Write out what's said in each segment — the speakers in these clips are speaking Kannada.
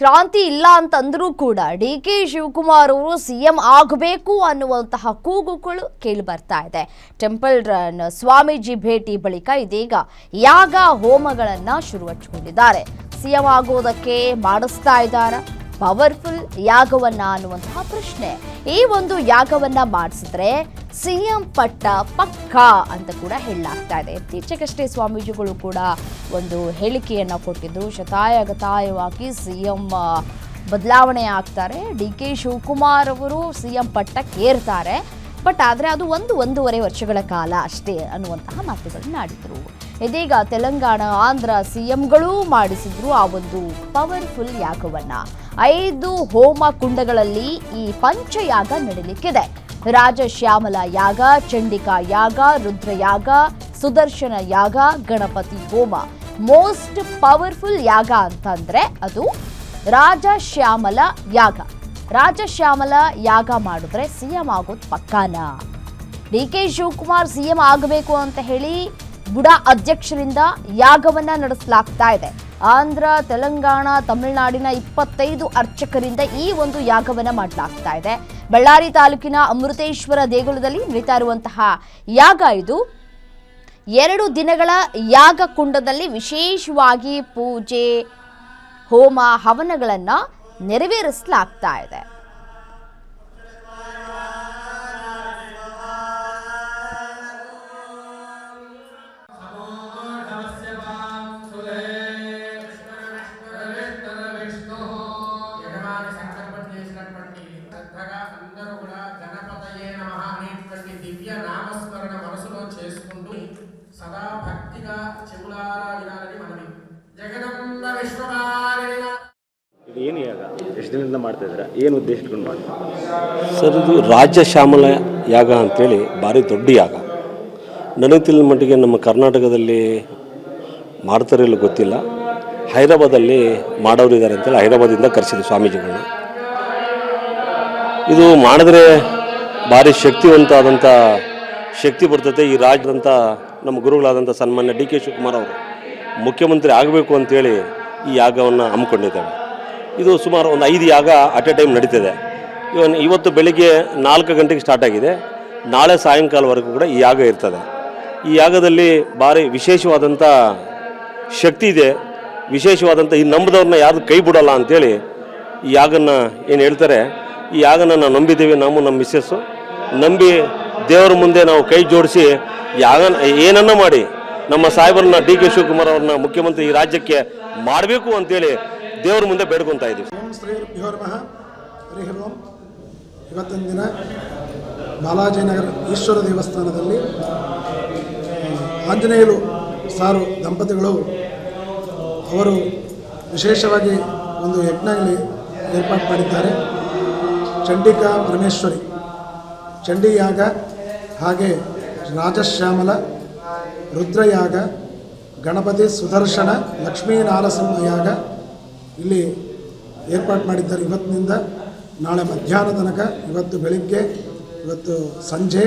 ಕ್ರಾಂತಿ ಇಲ್ಲ ಅಂತಂದ್ರೂ ಕೂಡ ಡಿ ಕೆ ಶಿವಕುಮಾರ್ ಅವರು ಸಿಎಂ ಆಗಬೇಕು ಅನ್ನುವಂತಹ ಕೂಗುಗಳು ಕೇಳಿ ಬರ್ತಾ ಇದೆ. ಟೆಂಪಲ್ ರನ್ ಸ್ವಾಮೀಜಿ ಭೇಟಿ ಬಳಿಕ ಇದೀಗ ಯಾಗ ಹೋಮಗಳನ್ನ ಶುರು ಹಚ್ಚಿಕೊಂಡಿದ್ದಾರೆ ಸಿಎಂ ಆಗೋದಕ್ಕೆ ಮಾಡಿಸ್ತಾ ಇದ್ದಾರ? ಪವರ್ಫುಲ್ ಯಾಗವನ್ನ ಅನ್ನುವಂತಹ ಪ್ರಶ್ನೆ. ಈ ಒಂದು ಯಾಗವನ್ನ ಮಾಡಿಸಿದ್ರೆ ಸಿಎಂ ಪಟ್ಟ ಪಕ್ಕಾ ಅಂತ ಕೂಡ ಹೇಳಲಾಗ್ತಾ ಇದೆ. ಇತ್ತೀಚೆಗಷ್ಟೇ ಸ್ವಾಮೀಜಿಗಳು ಕೂಡ ಒಂದು ಹೇಳಿಕೆಯನ್ನು ಕೊಟ್ಟಿದ್ದು ಶತಾಯಗತಾಯವಾಗಿ ಸಿಎಂ ಬದಲಾವಣೆ ಆಗ್ತಾರೆ. ಡಿ ಕೆ ಶಿವಕುಮಾರ್ ಅವರು ಸಿಎಂ ಪಟ್ಟಕ್ಕೆ ಏರ್ತಾರೆ. ಬಟ್ ಆದರೆ ಅದು ಒಂದು ಒಂದೂವರೆ ವರ್ಷಗಳ ಕಾಲ ಅಷ್ಟೇ ಅನ್ನುವಂತಹ ಮಾತುಗಳನ್ನು ಆಡಿದರು. ಇದೀಗ ತೆಲಂಗಾಣ, ಆಂಧ್ರ ಸಿಎಂಗಳೂ ಮಾಡಿಸಿದ್ರು ಆ ಒಂದು ಪವರ್ಫುಲ್ ಯಾಗವನ್ನ. ಐದು ಹೋಮ ಕುಂಡಗಳಲ್ಲಿ ಈ ಪಂಚಯಾಗ ನಡೀಲಿಕ್ಕಿದೆ. ರಾಜಶ್ಯಾಮಲ ಯಾಗ, ಚಂಡಿಕಾ ಯಾಗ, ರುದ್ರಯಾಗ, ಸುದರ್ಶನ ಯಾಗ, ಗಣಪತಿ ಹೋಮ. ಮೋಸ್ಟ್ ಪವರ್ಫುಲ್ ಯಾಗ ಅಂತಂದ್ರೆ ಅದು ರಾಜಶ್ಯಾಮಲ ಯಾಗ. ರಾಜಶ್ಯಾಮಲ ಯಾಗ ಮಾಡಿದ್ರೆ ಸಿಎಂ ಆಗೋದು ಪಕ್ಕಾನ? ಡಿ ಕೆ ಶಿವಕುಮಾರ್ ಸಿಎಂ ಆಗಬೇಕು ಅಂತ ಹೇಳಿ ಬುಡ ಅಧ್ಯಕ್ಷರಿಂದ ಯಾಗವನ್ನ ನಡೆಸಲಾಗ್ತಾ ಇದೆ. ಆಂಧ್ರ, ತೆಲಂಗಾಣ, ತಮಿಳುನಾಡಿನ ಇಪ್ಪತ್ತೈದು ಅರ್ಚಕರಿಂದ ಈ ಒಂದು ಯಾಗವನ್ನು ಮಾಡಲಾಗ್ತಾ ಇದೆ. ಬಳ್ಳಾರಿ ತಾಲೂಕಿನ ಅಮೃತೇಶ್ವರ ದೇಗುಲದಲ್ಲಿ ನಡೀತಾ ಇರುವಂತಹ ಯಾಗ ಇದು. ಎರಡು ದಿನಗಳ ಯಾಗ ಕುಂಡದಲ್ಲಿ ವಿಶೇಷವಾಗಿ ಪೂಜೆ, ಹೋಮ, ಹವನಗಳನ್ನು ನೆರವೇರಿಸಲಾಗ್ತಾ ಇದೆ. అందరూ కూడా గణపతయే నమః అనేటువంటి దివ్య నామస్మరణ మనసులో చేసుకుంటూ సదా భక్తిగా చెవులారా వినాలని మనవి జగదంబ విశ్వమాలిని ಇದು ಏನು ಯಾಗ ಎಷ್ಟು ದಿನದಿಂದ ಮಾಡ್ತಾ ಇದ್ದೀರಾ ಏನು ಉದ್ದೇಶ ಇಟ್ಕೊಂಡು ಮಾಡ್ತಾ ಸರ್ ಇದು ರಾಜ್ಯ ಶ್ಯಾಮಲ ಯಾಗ ಅಂತೇಳಿ ಭಾರಿ ದೊಡ್ಡ ಯಾಗ ನನಗೆ ತಿಳಿದ ಮಟ್ಟಿಗೆ ನಮ್ಮ ಕರ್ನಾಟಕದಲ್ಲಿ ಮಾಡ್ತಾರೋ ಇಲ್ಲೋ ಗೊತ್ತಿಲ್ಲ ಹೈದರಾಬಾದಲ್ಲಿ ಮಾಡೋರು ಇದ್ದಾರೆ ಅಂತೇಳಿ ಹೈದರಾಬಾದಿಂದ ಕರೆಸಿದ್ರು ಸ್ವಾಮೀಜಿಗಳನ್ನ ಇದು ಮಾಡಿದ್ರೆ ಭಾರಿ ಶಕ್ತಿವಂತ ಆದಂಥ ಶಕ್ತಿ ಬರ್ತದೆ ಈ ರಾಜ್ಯದಂಥ ನಮ್ಮ ಗುರುಗಳಾದಂಥ ಸನ್ಮಾನ್ಯ ಡಿ ಕೆ ಶಿವಕುಮಾರ್ ಅವರು. ಮುಖ್ಯಮಂತ್ರಿ ಆಗಬೇಕು ಅಂತೇಳಿ ಈ ಯಾಗವನ್ನು ಹಮ್ಮಿಕೊಂಡಿದ್ದೇವೆ ಇದು ಸುಮಾರು ಒಂದು ಐದು ಯಾಗ ಅಟ್ ಎ ಟೈಮ್ ನಡೀತಿದೆ. ಇವನ್ ಇವತ್ತು ಬೆಳಿಗ್ಗೆ ನಾಲ್ಕು ಗಂಟೆಗೆ ಸ್ಟಾರ್ಟ್ ಆಗಿದೆ. ನಾಳೆ ಸಾಯಂಕಾಲವರೆಗೂ ಕೂಡ ಈ ಯಾಗ ಇರ್ತದೆ. ಈ ಯಾಗದಲ್ಲಿ ಭಾರಿ ವಿಶೇಷವಾದಂಥ ಶಕ್ತಿ ಇದೆ. ವಿಶೇಷವಾದಂಥ ಈ ನಂಬದವ್ರನ್ನ ಯಾರು ಕೈ ಬಿಡೋಲ್ಲ ಅಂತೇಳಿ ಈ ಯಾಗನ್ನು ಏನು ಹೇಳ್ತಾರೆ ಈ ಯಾಗನ ನಾವು ನಂಬಿದ್ದೀವಿ, ನಾವು ನಮ್ಮ ಮಿಸ್ಸಸ್ಸು. ನಂಬಿ ದೇವರ ಮುಂದೆ ನಾವು ಕೈ ಜೋಡಿಸಿ ಯಾಗ, ಏನನ್ನ ಮಾಡಿ ನಮ್ಮ ಸಾಹೇಬರನ್ನ ಡಿ ಕೆ ಶಿವಕುಮಾರ್ ಅವ್ರನ್ನ ಮುಖ್ಯಮಂತ್ರಿ ಈ ರಾಜ್ಯಕ್ಕೆ ಮಾಡಬೇಕು ಅಂತೇಳಿ ದೇವರ ಮುಂದೆ ಬೇಡ್ಕೊತಾ ಇದ್ದೀವಿ. ಇವತ್ತಿನ ದಿನ ಬಾಲಾಜಿನಗರ ಈಶ್ವರ ದೇವಸ್ಥಾನದಲ್ಲಿ ಆಂಜನೇಯರು ಸಾರು ದಂಪತಿಗಳು ಅವರು ವಿಶೇಷವಾಗಿ ಒಂದು ಯಜ್ಞ ಇಲ್ಲಿ ಏರ್ಪಾಡು ಮಾಡಿದ್ದಾರೆ. ಚಂಡಿಕಾ ಪರಮೇಶ್ವರಿ. ಚಂಡಿಯಾಗ ಹಾಗೆ ರಾಜಶ್ಯಾಮಲ, ರುದ್ರಯಾಗ ಗಣಪತಿ ಸುದರ್ಶನ ಲಕ್ಷ್ಮೀ ಯಾಗ ಇಲ್ಲಿ ಏರ್ಪಾಡು ಮಾಡಿದ್ದಾರೆ ಇವತ್ತಿನಿಂದ. ನಾಳೆ ಮಧ್ಯಾಹ್ನ ತನಕ, ಇವತ್ತು ಬೆಳಿಗ್ಗೆ, ಇವತ್ತು ಸಂಜೆ,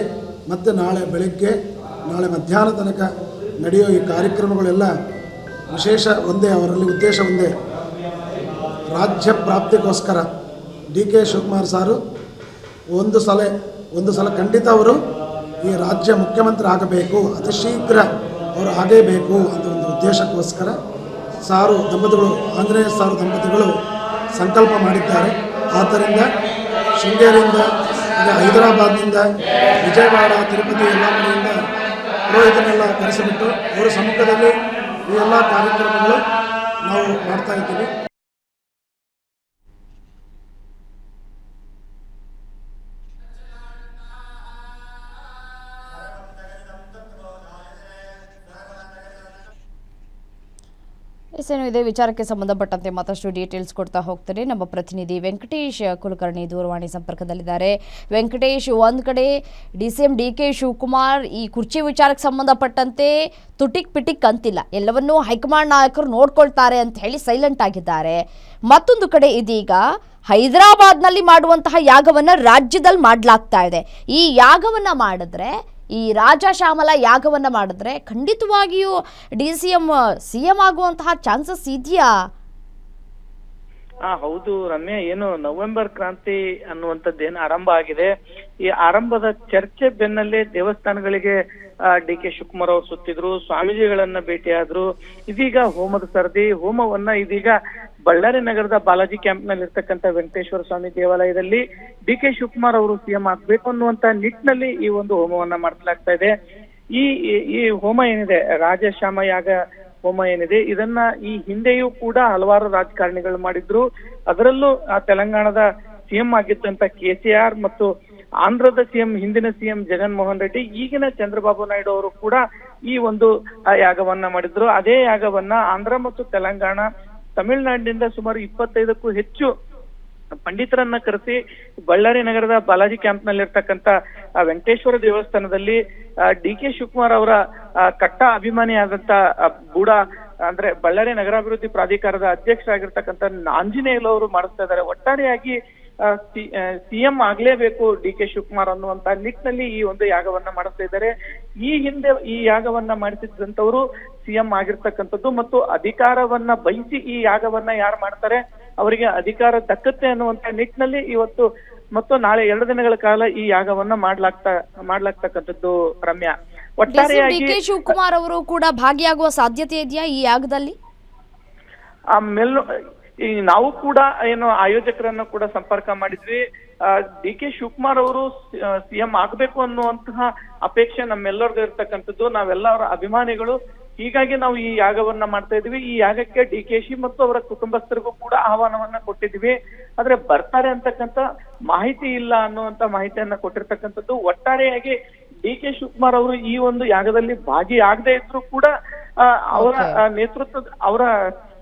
ಮತ್ತು ನಾಳೆ ಬೆಳಿಗ್ಗೆ, ನಾಳೆ ಮಧ್ಯಾಹ್ನ ತನಕ ನಡೆಯೋ ಈ ಕಾರ್ಯಕ್ರಮಗಳೆಲ್ಲ ವಿಶೇಷ ಒಂದೇ, ಅವರಲ್ಲಿ ಉದ್ದೇಶ ಒಂದೇ. ರಾಜ್ಯ ಪ್ರಾಪ್ತಿಗೋಸ್ಕರ. ಡಿ ಕೆ ಶಿವಕುಮಾರ್ ಸಾರು, ಒಂದು ಸಲ ಒಂದು ಸಲ ಖಂಡಿತ ಅವರು ಈ ರಾಜ್ಯ ಮುಖ್ಯಮಂತ್ರಿ ಆಗಬೇಕು ಅತಿ ಶೀಘ್ರ ಅವರು ಆಗೇಬೇಕು ಅಂತ ಒಂದು ಉದ್ದೇಶಕ್ಕೋಸ್ಕರ ಸಾರು ದಂಪತಿಗಳು, ಆಂಜನೇಯ ಸಾರು ದಂಪತಿಗಳು ಸಂಕಲ್ಪ ಮಾಡಿದ್ದಾರೆ. ಆದ್ದರಿಂದ ಶೃಂಗೇರಿಯಿಂದ ಹೈದರಾಬಾದ್ನಿಂದ, ವಿಜಯವಾಡ, ತಿರುಪತಿ ಎಲ್ಲ ಕಡೆಯಿಂದ ಪುರೋಹಿತನೆಲ್ಲ ಕರೆಸಿಬಿಟ್ಟು, ಅವರ ಸಮ್ಮುಖದಲ್ಲಿ ಈ ಎಲ್ಲ ಕಾರ್ಯಕ್ರಮಗಳು ನಾವು ಮಾಡ್ತಾ ಇದ್ದೀವಿ. ಎಸ್ ಏನು ಇದೇ ವಿಚಾರಕ್ಕೆ ಸಂಬಂಧಪಟ್ಟಂತೆ ಮತ್ತಷ್ಟು ಡೀಟೇಲ್ಸ್ ಕೊಡ್ತಾ ಹೋಗ್ತಾರೆ. ನಮ್ಮ ಪ್ರತಿನಿಧಿ ವೆಂಕಟೇಶ್ ಕುಲಕರ್ಣಿ ದೂರವಾಣಿ ಸಂಪರ್ಕದಲ್ಲಿದ್ದಾರೆ. ವೆಂಕಟೇಶ್, ಒಂದು ಕಡೆ D C M D K Shivakumar ಈ ಕುರ್ಚಿ ವಿಚಾರಕ್ಕೆ ಸಂಬಂಧಪಟ್ಟಂತೆ ತುಟಿಕ್ ಪಿಟಿಕ್ ಅಂತಿಲ್ಲ. ಎಲ್ಲವನ್ನೂ ಹೈಕಮಾಂಡ್ ನಾಯಕರು ನೋಡ್ಕೊಳ್ತಾರೆ ಅಂತ ಹೇಳಿ ಸೈಲೆಂಟ್ ಆಗಿದ್ದಾರೆ. ಮತ್ತೊಂದು ಕಡೆ ಇದೀಗ ಹೈದರಾಬಾದ್ನಲ್ಲಿ ಮಾಡುವಂತಹ ಯಾಗವನ್ನು ರಾಜ್ಯದಲ್ಲಿ ಮಾಡಲಾಗ್ತಾ ಇದೆ. ಈ ಯಾಗವನ್ನು ಮಾಡಿದ್ರೆ ಈ ರಾಜ ಶ್ಯಾಮಲ ಯಾಗವನ್ನು ಮಾಡಿದ್ರೆ ಖಂಡಿತವಾಗಿಯೂ D C M C M ಆಗುವಂತಹ ಚಾನ್ಸಸ್ ಇದೆಯಾ? ಹಾ ಹೌದು ರಮ್ಯಾ, ಏನು ನವೆಂಬರ್ ಕ್ರಾಂತಿ ಅನ್ನುವಂಥದ್ದು ಏನು ಆರಂಭ ಆಗಿದೆ. ಈ ಆರಂಭದ ಚರ್ಚೆ ಬೆನ್ನಲ್ಲೇ ದೇವಸ್ಥಾನಗಳಿಗೆ ಡಿ ಕೆ ಶಿವಕುಮಾರ್ ಅವರು ಸುತ್ತಿದ್ರು, ಸ್ವಾಮೀಜಿಗಳನ್ನ ಭೇಟಿಯಾದ್ರು. ಇದೀಗ ಹೋಮದ ಸರದಿ, ಹೋಮವನ್ನ ಇದೀಗ ಬಳ್ಳಾರಿ ನಗರದ ಬಾಲಾಜಿ ಕ್ಯಾಂಪ್ನಲ್ಲಿ ಇರ್ತಕ್ಕಂಥ ವೆಂಕಟೇಶ್ವರ ಸ್ವಾಮಿ ದೇವಾಲಯದಲ್ಲಿ ಡಿ ಕೆ ಶಿವಕುಮಾರ್ ಅವರು ಸಿಎಂ ಆಗ್ಬೇಕು ಅನ್ನುವಂತ ನಿಟ್ಟಿನಲ್ಲಿ ಈ ಒಂದು ಹೋಮವನ್ನ ಮಾಡಿಸಲಾಗ್ತಾ ಇದೆ. ಈ, ಈ- ಈ ಹೋಮ ಏನಿದೆ? ರಾಜಶ್ಯಾಮ ಯಾಗ ಹೋಮ ಏನಿದೆ? ಇದನ್ನ ಈ ಹಿಂದೆಯೂ ಕೂಡ ಹಲವಾರು ರಾಜಕಾರಣಿಗಳು ಮಾಡಿದ್ರು. ಅದರಲ್ಲೂ ಆ ತೆಲಂಗಾಣದ ಸಿಎಂ ಆಗಿದ್ದಂತ ಕೆ ಸಿ ಆರ್ ಮತ್ತು ಆಂಧ್ರದ ಸಿಎಂ, ಹಿಂದಿನ ಸಿಎಂ ಜಗನ್ ಮೋಹನ್ ರೆಡ್ಡಿ, ಈಗಿನ ಚಂದ್ರಬಾಬು ನಾಯ್ಡು ಅವರು ಕೂಡ ಈ ಒಂದು ಯಾಗವನ್ನ ಮಾಡಿದ್ರು. ಅದೇ ಯಾಗವನ್ನ ಆಂಧ್ರ ಮತ್ತು ತೆಲಂಗಾಣ ತಮಿಳುನಾಡಿನಿಂದ ಸುಮಾರು ಇಪ್ಪತ್ತೈದಕ್ಕೂ ಹೆಚ್ಚು ಪಂಡಿತರನ್ನ ಕರೆಸಿ ಬಳ್ಳಾರಿ ನಗರದ ಬಾಲಾಜಿ ಕ್ಯಾಂಪ್ನಲ್ಲಿ ಇರ್ತಕ್ಕಂತ ವೆಂಕಟೇಶ್ವರ ದೇವಸ್ಥಾನದಲ್ಲಿ ಡಿ ಕೆ ಶಿವಕುಮಾರ್ ಅವರ ಕಟ್ಟ ಅಭಿಮಾನಿಯಾದಂತ ಆದಂತ ಬೂಡ, ಅಂದ್ರೆ ಬಳ್ಳಾರಿ ನಗರಾಭಿವೃದ್ಧಿ ಪ್ರಾಧಿಕಾರದ ಅಧ್ಯಕ್ಷರಾಗಿರ್ತಕ್ಕಂಥ ಆಂಜನೇಯಲು ಅವರು ಮಾಡಿಸ್ತಾ ಇದ್ದಾರೆ. ಒಟ್ಟಾರೆಯಾಗಿ ಸಿಎಂ ಆಗ್ಲೇಬೇಕು ಡಿ ಕೆ ಶಿವಕುಮಾರ್ ಅನ್ನುವಂತ ನಿಟ್ಟಿನಲ್ಲಿ ಈ ಒಂದು ಯಾಗವನ್ನ ಮಾಡಿಸ್ತಾ ಇದ್ದಾರೆ. ಈ ಹಿಂದೆ ಈ ಯಾಗವನ್ನ ಮಾಡಿಸಿದಂತವರು ಸಿಎಂ ಆಗಿರ್ತಕ್ಕಂಥದ್ದು ಮತ್ತು ಅಧಿಕಾರವನ್ನ ಬಯಸಿ ಈ ಯಾಗವನ್ನ ಯಾರು ಮಾಡ್ತಾರೆ ಅವರಿಗೆ ಅಧಿಕಾರ ದಕ್ಕತ್ತೆ ಅನ್ನುವಂತ ನಿಟ್ಟಿನಲ್ಲಿ ಇವತ್ತು ಮತ್ತು ನಾಳೆ ಎರಡು ದಿನಗಳ ಕಾಲ ಈ ಯಾಗವನ್ನ ಮಾಡ್ಲಾಗ್ತಾ ಮಾಡ್ಲಾಗ್ತಕ್ಕಂಥದ್ದು ರಮ್ಯಾ. ಒಟ್ಟಾರೆ ಒಟ್ಟಾರೆಯಾಗಿ ಕೆ ಶಿವಕುಮಾರ್ ಅವರು ಕೂಡ ಭಾಗಿಯಾಗುವ ಸಾಧ್ಯತೆ ಇದೆಯಾ ಈ ಯಾಗದಲ್ಲಿ? ಆ ಮೆಲ್ಲು ಈ ನಾವು ಕೂಡ ಏನು ಆಯೋಜಕರನ್ನ ಕೂಡ ಸಂಪರ್ಕ ಮಾಡಿದ್ವಿ. ಡಿ ಕೆ ಶಿವಕುಮಾರ್ ಅವರು ಸಿಎಂ ಆಗ್ಬೇಕು ಅನ್ನುವಂತಹ ಅಪೇಕ್ಷೆ ನಮ್ಮೆಲ್ಲರಿಗೂ ಇರ್ತಕ್ಕಂಥದ್ದು. ನಾವೆಲ್ಲ ಅವರ ಅಭಿಮಾನಿಗಳು. ಹೀಗಾಗಿ ನಾವು ಈ ಯಾಗವನ್ನ ಮಾಡ್ತಾ ಇದೀವಿ. ಈ ಯಾಗಕ್ಕೆ ಡಿ ಕೆ ಶಿ ಮತ್ತು ಅವರ ಕುಟುಂಬಸ್ಥರಿಗೂ ಕೂಡ ಆಹ್ವಾನವನ್ನ ಕೊಟ್ಟಿದ್ವಿ. ಆದ್ರೆ ಬರ್ತಾರೆ ಅಂತಕ್ಕಂಥ ಮಾಹಿತಿ ಇಲ್ಲ ಅನ್ನುವಂತ ಮಾಹಿತಿಯನ್ನ ಕೊಟ್ಟಿರ್ತಕ್ಕಂಥದ್ದು ಒಟ್ಟಾರೆಯಾಗಿ ಡಿ ಕೆ ಶಿವಕುಮಾರ್ ಅವರು ಈ ಒಂದು ಯಾಗದಲ್ಲಿ ಭಾಗಿಯಾಗದೇ ಇದ್ರು ಕೂಡ ಅವರ ನೇತೃತ್ವದ ಅವರ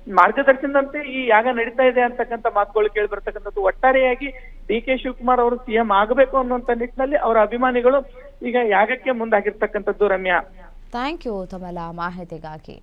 ಮಾರ್ಗದರ್ಶನದಂತೆ ಈ ಯಾಗ ನಡೀತಾ ಇದೆ ಅಂತಕ್ಕಂಥ ಮಾತುಗಳು ಕೇಳಿ ಬರ್ತಕ್ಕಂಥದ್ದು ಒಟ್ಟಾರೆಯಾಗಿ ಡಿ ಕೆ ಶಿವಕುಮಾರ್ ಅವರು ಸಿಎಂ ಆಗಬೇಕು ಅನ್ನುವಂತ ನಿಟ್ಟಿನಲ್ಲಿ ಅವರ ಅಭಿಮಾನಿಗಳು ಈಗ ಯಾಗಕ್ಕೆ ಮುಂದಾಗಿರ್ತಕ್ಕಂಥದ್ದು ರಮ್ಯಾ. ಥ್ಯಾಂಕ್ ಯು ತಮಲ ಮಾಹಿತಿಗಾಗಿ.